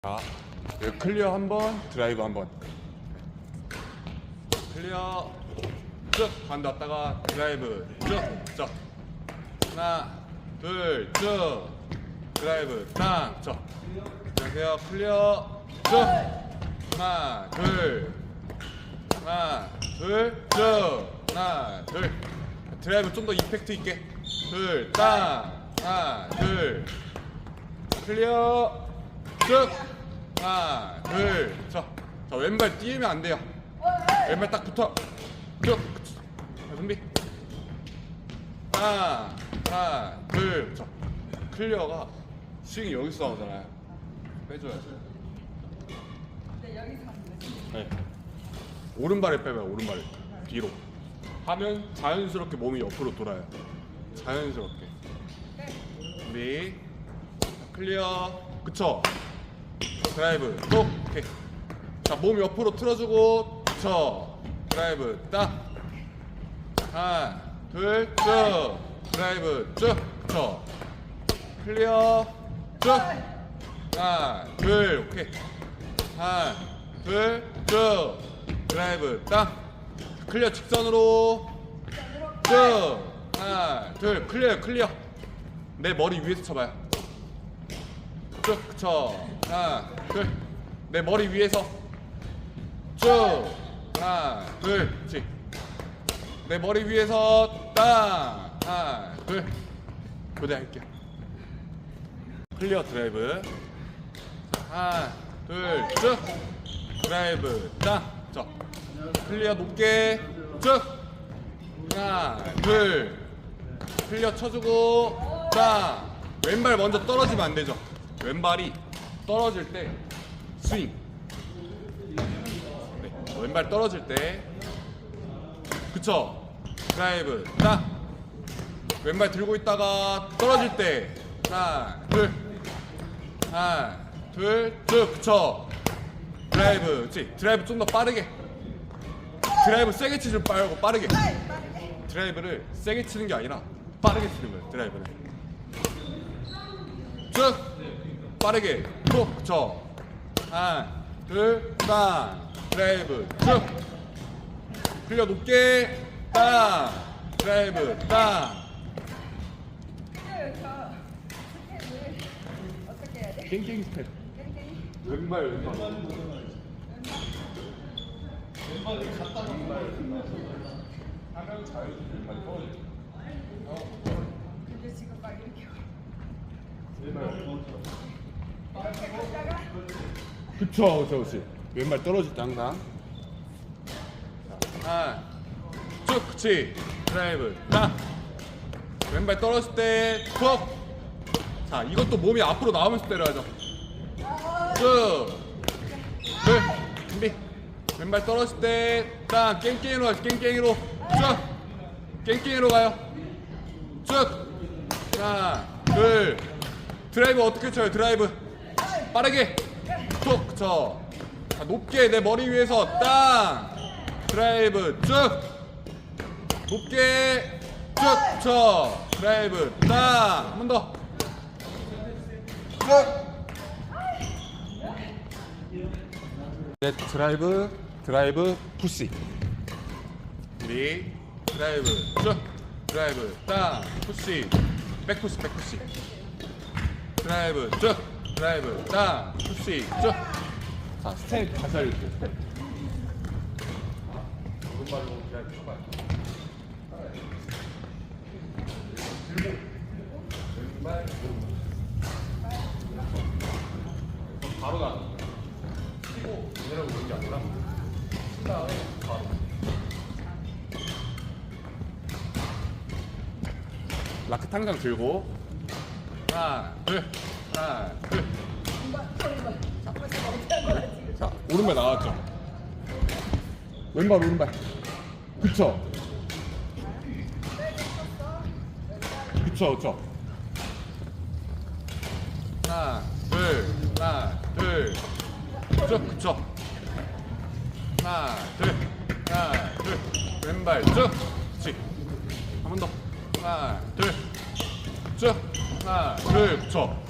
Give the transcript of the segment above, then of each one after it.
자, 여기 클리어 한 번, 드라이브 한 번. 클리어 쭉 반대왔다가 드라이브 쭉, 쭉. 하나, 둘, 쭉. 드라이브 땅, 쭉. 안녕하세요. 클리어 쭉. 하나, 둘. 하나, 둘, 쭉. 하나, 둘. 드라이브 좀 더 이펙트 있게. 둘, 땅. 하나, 둘. 클리어 쭉 하나 둘 자 자, 왼발 띄우면 안 돼요. 왼발 딱 붙어. 쭉 자, 준비. 하나 하나 둘 자 클리어가 스윙이 여기서 나오잖아요. 빼줘야죠. 네. 오른발에 빼봐요 오른발 뒤로. 하면 자연스럽게 몸이 옆으로 돌아요. 자연스럽게. 준비. 클리어. 그쵸 드라이브. 또 오케이. 자몸 옆으로 틀어주고. 그쵸 드라이브. 딱 하나 둘쭉. 드라이브. 쭉. 그쵸 클리어. 쭉. 하나 둘. 오케이. 하나 둘쭉. 드라이브. 딱 클리어 직선으로. 쭉. 하나 둘. 클리어 클리어. 내 머리 위에서 쳐봐요 쭉 그쵸 하나 둘내 머리 위에서. 쭉 하나 둘 그렇지 내 머리 위에서 땅 하나 둘. 교대할게요. 클리어 드라이브. 하나 둘쭉. 드라이브 땅저. 클리어 높게. 쭉. 하나 둘. 클리어 쳐주고 땅. 왼발 먼저 떨어지면 안 되죠 왼발이 떨어질 때 스윙. 네, 왼발 떨어질 때. 그쵸? 드라이브. 딱. 왼발 들고 있다가 떨어질 때. 하나 둘. 하나 둘쭉. 그쵸? 드라이브. 그치? 드라이브 좀 더 빠르게. 드라이브 세게 치지 말고 빠르게. 드라이브를 세게 치는 게 아니라 빠르게 치는 거예요 드라이브는 쭉 빠르게. 톡 그쵸 하나 둘땅 드라이브. 쭉. 클리어 높게. 땅 드라이브. 땅? 깽깽이 스텝. 왼발 왼발. 하면 자연스럽게 왼발 떨어져 근데 지금 막 이렇게 왼발 그쵸 그쵸 그치. 왼발 떨어질 때 항상. 하나 쭉 그치. 드라이브. 딱 왼발 떨어질 때 툭 자 이것도 몸이 앞으로 나오면서 때려야죠. 쭉 둘 준비. 왼발 떨어질 때 딱 깽깽이로 가요 깽깽이로. 쭉. 깽깽이로 가요. 쭉. 하나 둘. 드라이브 어떻게 쳐요 드라이브 빠르게. 툭 그쵸 자, 높게 내 머리 위에서 땅. 드라이브 쭉. 높게 쭉쳐. 드라이브 땅한 번 더. 쭉. 네, 드라이브 드라이브 푸시. 우리 드라이브 쭉. 드라이브 땅 푸시. 백푸시 백푸시. 드라이브 쭉 드라이브. 땅 푸시 쭉자 스텝 다시 알려줄게요 스텝 바로 거예요 치고 내려오는 게 아니라 친 다음에 바로. 라켓 항상 들고. 하나 둘. 하나 둘 오른발 나왔죠? 왼발, 오른발. 그쵸? 그쵸, 그쵸? 하나, 둘, 하나, 둘. 쭉, 그쵸? 하나, 둘, 하나, 둘. 왼발 쭉. 그치? 한번 더. 하나, 둘. 쭉. 하나, 둘, 그쵸?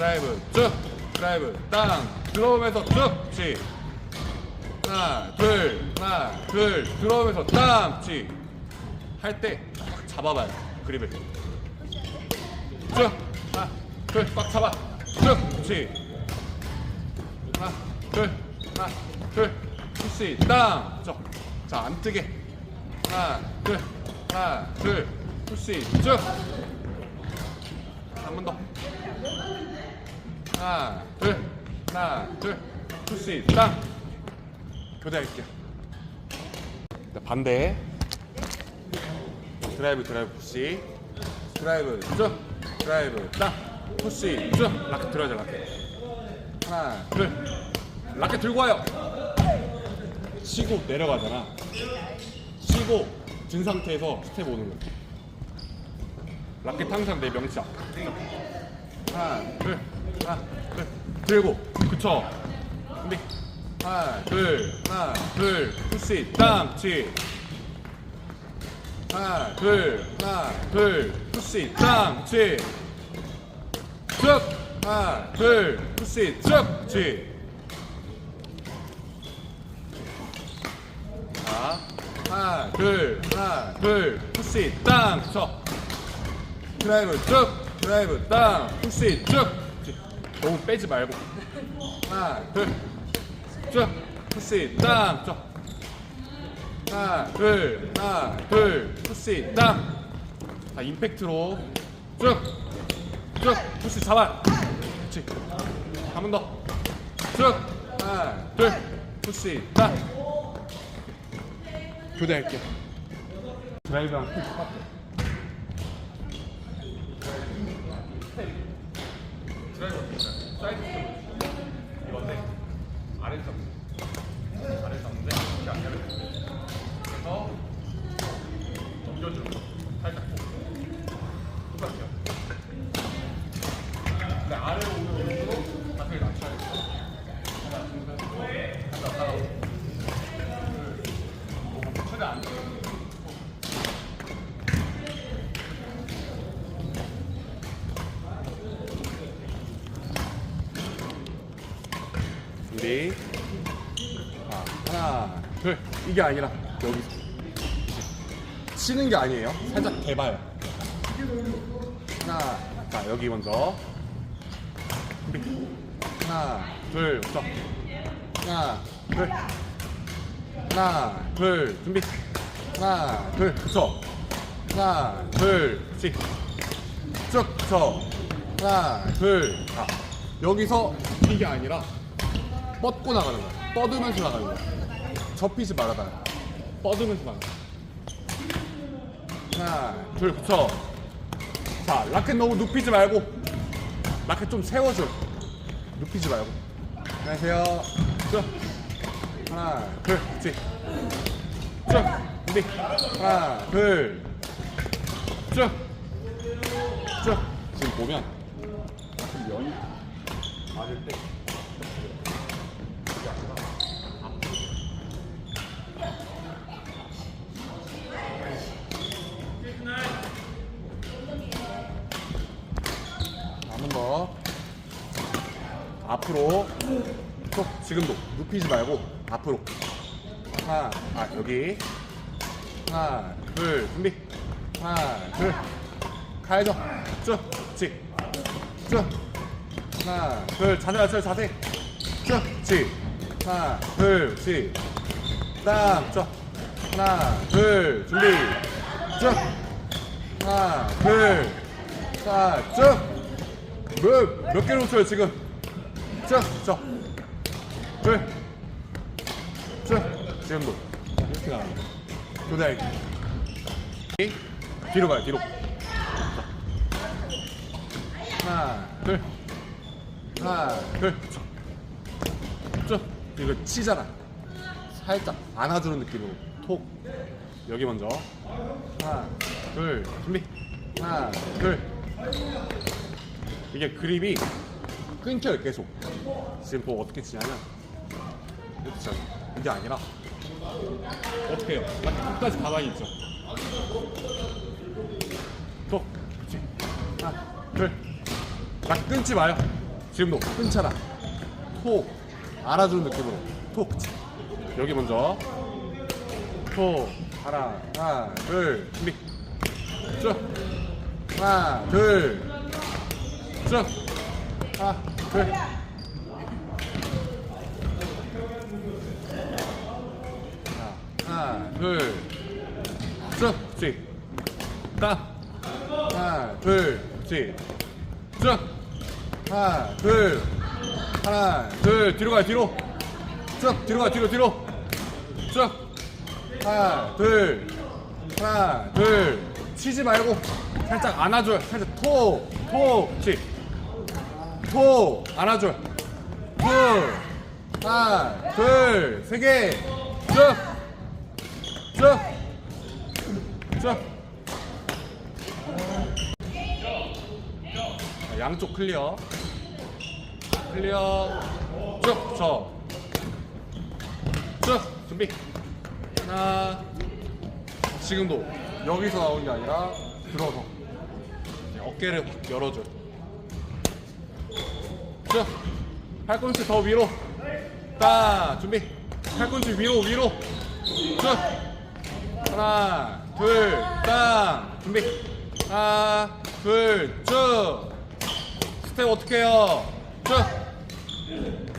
드라이브 쭉. 드라이브 땅. 들어오면서 쭉. 그치 하나 둘. 하나 둘. 들어오면서 땅. 그치 할 때 잡아봐요 그립을. 쭉. 하나 둘꽉 잡아. 쭉. 그치 하나 둘. 하나 둘. 푸시. 땅. 쭉. 자안 뜨게. 하나 둘. 하나 둘. 푸시. 쭉한 번더 하나 둘 하나 둘. 푸시 땅 교대할게요. 자, 반대. 드라이브 드라이브 푸시. 드라이브 쭉. 드라이브 땅 푸시 쭉. 라켓 들어야죠 라켓. 하나 둘. 라켓 들고 와요. 치고 내려가잖아. 치고 든 상태에서 스텝 오는 거야 라켓 항상 내 명치 앞 하나 둘 하나 둘 들고 그쵸 준비 하나 둘 하나 둘 푸시 땅 치. 하나 둘 하나 둘 푸시 땅 치. 쭉 하나 둘 푸시 쭉 치. 자 하나 둘 하나 둘 푸시 땅 쳐. 드라이브 쭉 드라이브 땅 푸시 쭉. 너무 빼지 말고. 하나 둘쭉 푸시. 땅쭉 하나 둘 하나 둘 푸시. 땅자 임팩트로. 쭉쭉. 푸시 잡아. 그렇지 한번 더 쭉. 하나 둘 푸시. 땅 교대할게요 드라이브랑 똑같아 드 게 아니라 여기서 치는 게 아니에요. 살짝 대봐요. 하나, 자 여기 먼저. 하나, 둘, 자. 하나, 둘. 하나, 둘, 준비. 하나, 둘, 그쵸. 하나, 둘, 씩. 쭉, 그쵸. 하나, 둘, 자. 여기서 이게 아니라 뻗고 나가는 거야. 뻗으면서 나가는 거야. 접히지 말아봐요. 뻗으면서 나가. 하나, 둘, 그쵸. 자, 라켓 너무 눕히지 말고. 라켓 좀 세워줘. 눕히지 말고. 안녕하세요. 쭉. 하나, 둘, 그치. 쭉. 준비. 하나, 둘. 쭉. 쭉. 지금 보면 라켓 면이 맞을 때 앞으로. 또 지금도 눕히지 말고 앞으로. 하나, 아 여기. 하나, 둘, 준비. 하나, 둘. 가야죠. 쭉, 지. 쭉. 하나, 둘, 자세 맞춰요, 자세. 쭉, 지. 하나, 둘, 지. 딱, 쭉. 하나, 둘, 준비. 쭉. 하나, 둘. 자, 쭉. 몇, 몇 개를 쳐요, 지금? 쭉, 쭉. 둘. 쭉. 지금도. 이렇게 나가는 거. 교대할게. 뒤로 가요, 뒤로. 하나, 둘. 하나, 둘. 쭉. 쭉. 이거 치잖아. 살짝 안아주는 느낌으로. 톡. 여기 먼저. 하나, 둘. 준비. 하나, 둘. 이게 그립이 끊겨요 계속 지금 뭐 어떻게 치냐면 이렇게 치잖아 이게 아니라 어떻게 해요? 라켓 끝까지 가만히 있죠. 또 하나 둘. 자 끊지 마요. 지금도 끊잖아 톡 알아주는 느낌으로. 톡 여기 먼저. 톡 하나 하나 둘. 준비. 쭉. 하나 둘쭉. 하나 둘 하나 둘쭉 그치 딱 하나 둘 그치 쭉 하나 둘. 하나 둘 뒤로 가 뒤로. 쭉 뒤로 가 뒤로 뒤로. 쭉 하나 둘. 하나 둘. 치지 말고 살짝 안아줘요. 살짝 톡톡 그치. 톡 안아줘요. 둘. 하나 둘 세 개 쭉 쭉쭉. 자, 양쪽 클리어. 클리어. 쭉 저 쭉 준비. 하나. 지금도 여기서 나오는 게 아니라 들어서. 어깨를 확 열어줘. 쭉. 팔꿈치 더 위로. 딱 준비. 팔꿈치 위로 위로. 쭉 하나 둘딱. 준비. 하나 둘 쭉. 스텝 어떻게 해요? 쭉.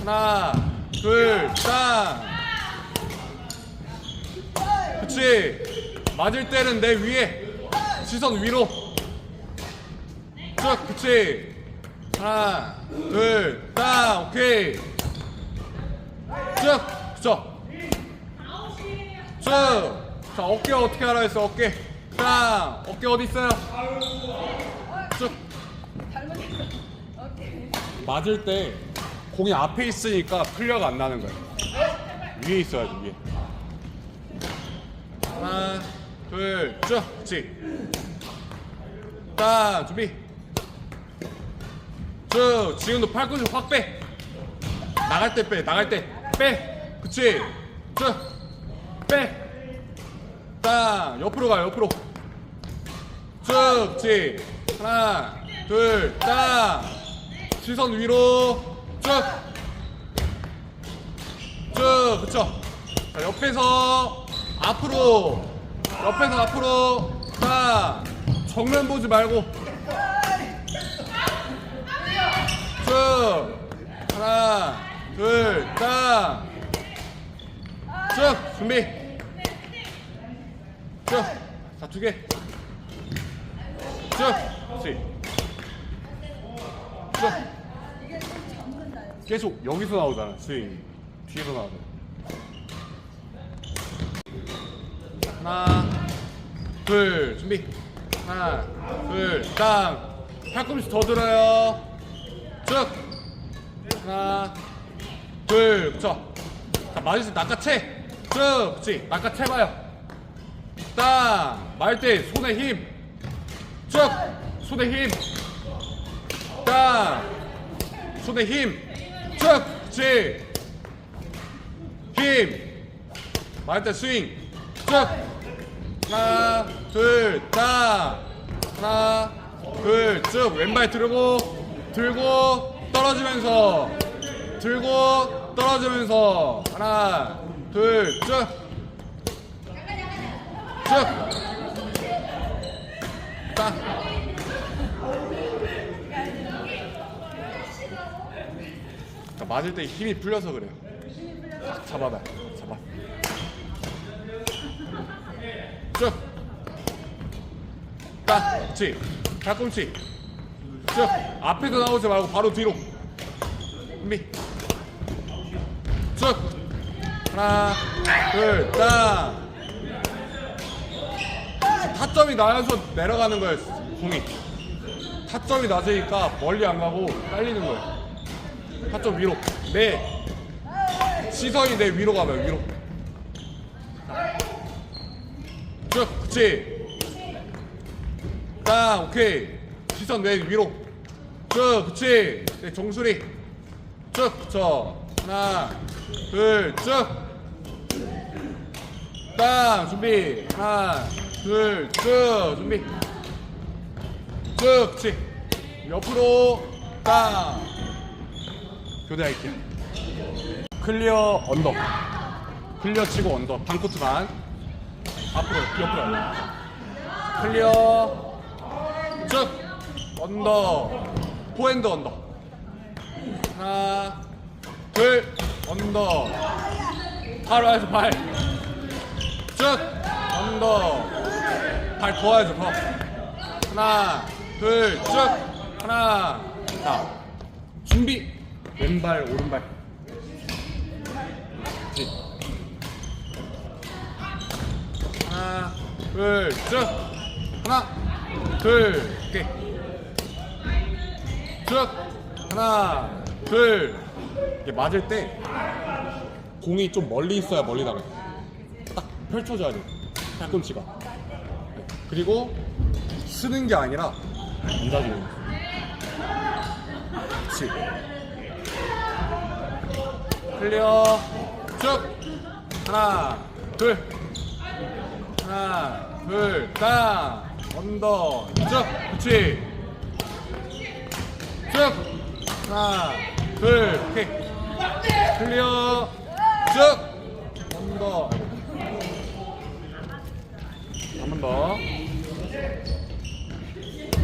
하나 둘딱. 그치? 맞을 때는 내 위에 시선 위로. 쭉 그치? 하나 둘딱. 오케이. 쭉 그쵸? 쭉 자 어깨 어떻게 하라 했어 어깨 딱 어깨 어디 있어요 쭉. 맞을 때 공이 앞에 있으니까 클리어가 안 나는 거야. 위에 있어야지 위에. 하나, 둘, 쭉, 그렇지. 딱 준비. 쭉, 지금도 팔꿈치 확 빼. 나갈 때 빼, 나갈 때 빼. 그렇지. 쭉, 빼. 딱 옆으로 가, 옆으로. 쭉, 그렇지. 하나, 둘, 딱. 시선 위로 쭉. 쭉, 그쵸. 자, 옆에서 앞으로. 옆에서 앞으로. 자, 정면 보지 말고. 쭉. 하나, 둘, 딱. 쭉, 준비. 쭉. 자, 두 개. 쭉. 그렇지. 쭉. 계속 여기서 나오잖아 스윙 뒤에서 나오잖아 하나 둘 준비 하나 둘 땅 팔꿈치 더 들어요 쭉 하나 둘 그쵸 자때 낚아채 쭉 그치 낚아채봐요 땅말때 손에 힘 쭉 손에 힘 땅 손에 힘, 쭉, 그렇지. 힘, 때 스윙, 쭉. 하나, 둘, 딱. 하나, 둘, 쭉. 왼발 들고, 들고, 떨어지면서, 들고, 떨어지면서. 하나, 둘, 쭉. 쭉. 딱. 그러니까 맞을 때 힘이 풀려서 그래요. 딱 잡아봐. 잡아. 쭉. 딱. 그렇지. 팔꿈치. 쭉. 앞에서 나오지 말고 바로 뒤로. 준비. 쭉. 하나, 둘, 딱. 타점이 낮아서 내려가는 거예요, 공이. 타점이 낮으니까 멀리 안 가고 딸리는 거예요. 타점 위로. 내 시선이 내 위로 가면 위로. 쭉, 그치. 딱, 오케이. 시선 내 위로. 쭉, 그치. 내 정수리. 쭉, 그쵸. 하나, 둘, 쭉. 딱, 준비. 하나, 둘, 쭉, 준비. 쭉, 그치. 옆으로. 땅 교대할게요. 클리어 언더 클리어 치고 언더 반코트만 앞으로 옆으로. 클리어. 쭉. 언더 포핸드 언더 하나 둘 언더 발 와야죠 발쭉. 언더 발 더와야죠 더. 하나 둘쭉. 하나. 자 준비. 왼발 오른발. 그렇지. 하나 둘쭉. 하나 둘 오케이 쭉. 하나 둘. 이게 맞을 때 공이 좀 멀리 있어야 멀리 나가요. 딱 펼쳐줘야 돼 팔꿈치가. 네. 그리고 쓰는 게 아니라 거 그렇지 클리어. 쭉. 하나 둘. 하나 둘 땅 언더. 쭉. 그렇지 쭉. 하나 둘. 오케이. 클리어. 쭉. 언더 한 번 더.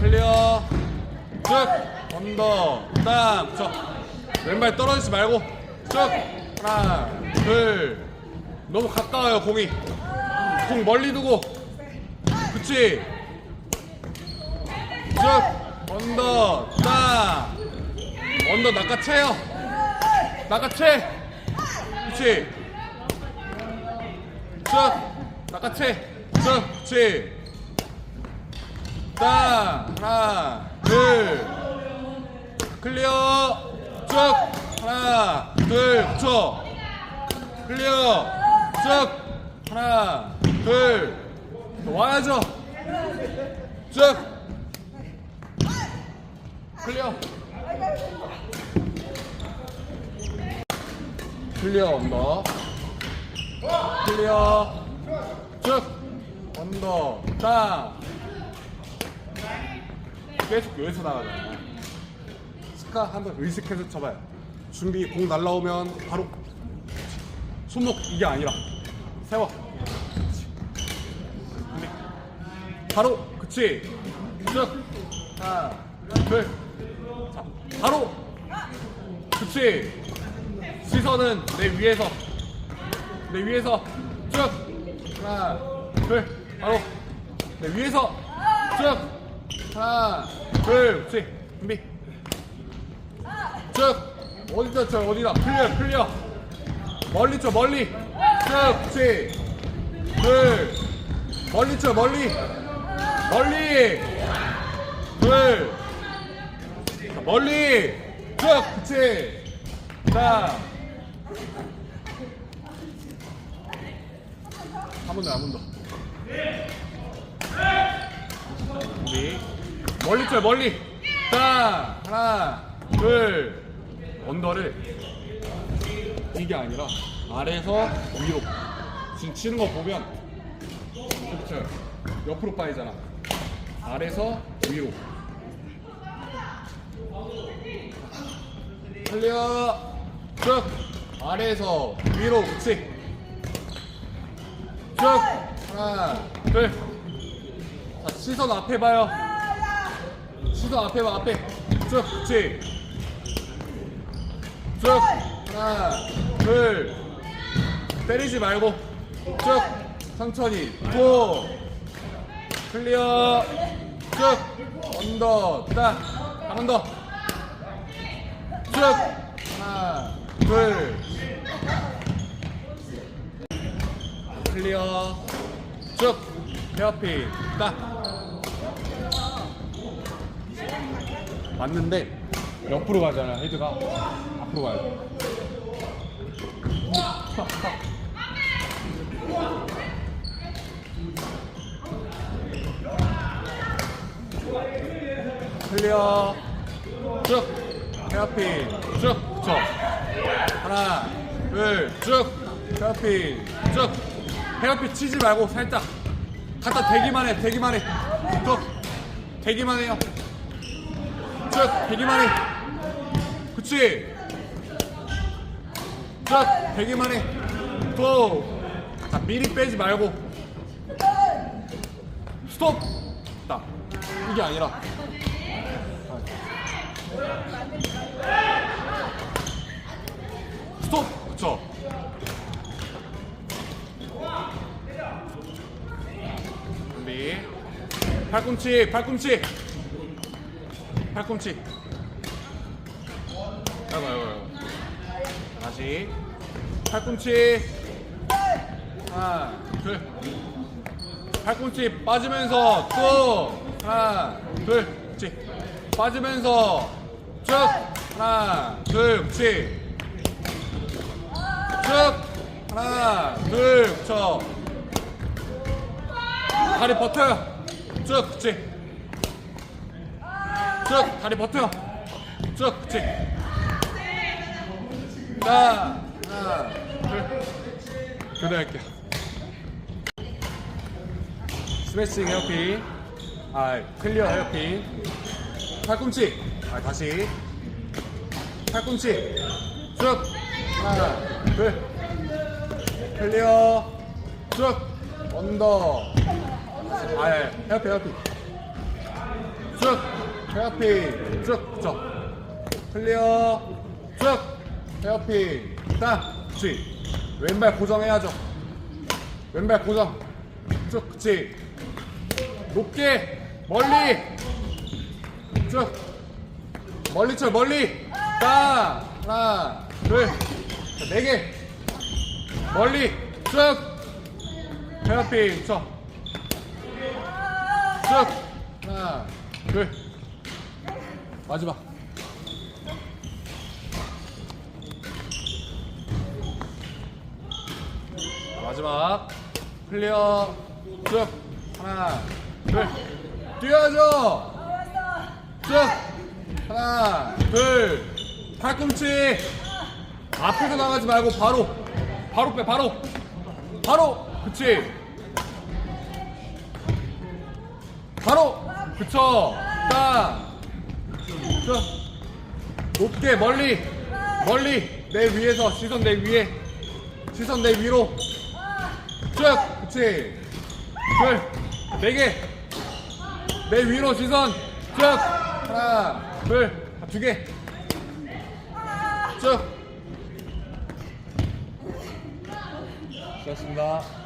클리어. 쭉. 언더. 땅 붙여 왼발 떨어지지 말고. 쭉. 하나 둘. 너무 가까워요 공이. 공 멀리 두고. 그치? 쭉. 언더. 땅 언더 낚아채요. 낚아채. 그치? 쭉. 낚아채. 쭉 그치 땅 하나 둘. 클리어. 쭉. 하나 둘. 붙여 클리어. 쭉. 하나 둘. 와야죠. 쭉. 클리어. 클리어 언더. 클리어. 쭉 땅 계속 여기서 나가잖아요 스카 한번 의식해서 쳐봐요. 준비 공 날라오면 바로 손목 이게 아니라 세워. 준비. 바로 그치. 쭉. 하나 둘 자 바로 그치. 시선은 내 위에서. 내 위에서. 쭉. 하나 둘 바로 내 위에서 쭉. 하나 둘 그렇지 준비. 쭉. 어디다 쳐 어디다? 클리어 클리어 멀리 쳐 멀리. 쭉 그렇지 둘. 멀리 쳐 멀리. 멀리. 둘. 자, 멀리. 쭉 그렇지 자. 한 번 더, 한 번 더. 준비. 멀리 쳐요, 멀리. 자, 하나, 둘. 언더를 이게 아니라 아래에서 위로. 지금 치는 거 보면 쳐요. 옆으로 빠지잖아. 아래에서 위로. 클리어. 쭉. 아래에서 위로. 그치. 쭉 하나 둘. 자, 시선 앞에 봐요. 시선 앞에 봐 앞에. 쭉 그렇지. 쭉. 하나 둘. 때리지 말고. 쭉. 천천히. 고. 클리어. 쭉. 언더. 딱 한 번 더. 쭉. 하나 둘. 클리어 쭉. 헤어핀 딱. 맞는데 옆으로 가잖아 헤드가. 앞으로 가야 돼 클리어. 쭉. 헤어핀 쭉. 붙여. 하나 둘쭉. 헤어핀 쭉 헤어핀 치지 말고 살짝 갖다 대기만 해 대기만 해쭉 대기만 해요. 쭉 대기만 해. 그치? 쭉 대기만 해또자 미리 빼지 말고. 스톱! 딱 이게 아니라. 스톱! 그쵸 준비 팔꿈치 팔꿈치. 팔꿈치. 아이고 아이고 다시. 팔꿈치. 하나 둘. 팔꿈치 빠지면서 쭉 하나 둘. 그렇지 빠지면서 쭉. 하나 둘. 그렇지 쭉. 하나 둘. 그쵸 다리 버텨요. 쭉 그치 쭉 다리 버텨. 쭉 그치 자 하나 둘. 교대할게요. 스매싱 헤어핀. 아 클리어 헤어핀. 팔꿈치. 아 다시. 팔꿈치. 쭉. 하나 둘. 클리어. 쭉. 언더 아 예, 헤어핀 헤어핀 쭉. 헤어핀 쭉. 그쵸 클리어. 쭉. 헤어핀 딱 그치 왼발 고정해야죠. 왼발 고정. 쭉 그치 높게. 멀리. 쭉. 멀리 쳐 멀리. 딱 하나 둘네개. 멀리. 쭉. 헤어핀 쳐 쭉 하나 둘. 마지막. 마지막. 클리어. 쭉 하나 둘. 뛰어야죠! 쭉 하나 둘. 팔꿈치. 앞에서 나가지 말고 바로. 바로 빼 바로. 바로. 그치 바로 그쵸 딱쭉 높게 멀리 멀리. 내 위에서 시선 내 위에. 시선 내 위로. 쭉. 그치. 둘네개내 위로 시선. 쭉. 하나 둘두개쭉. 수고하셨습니다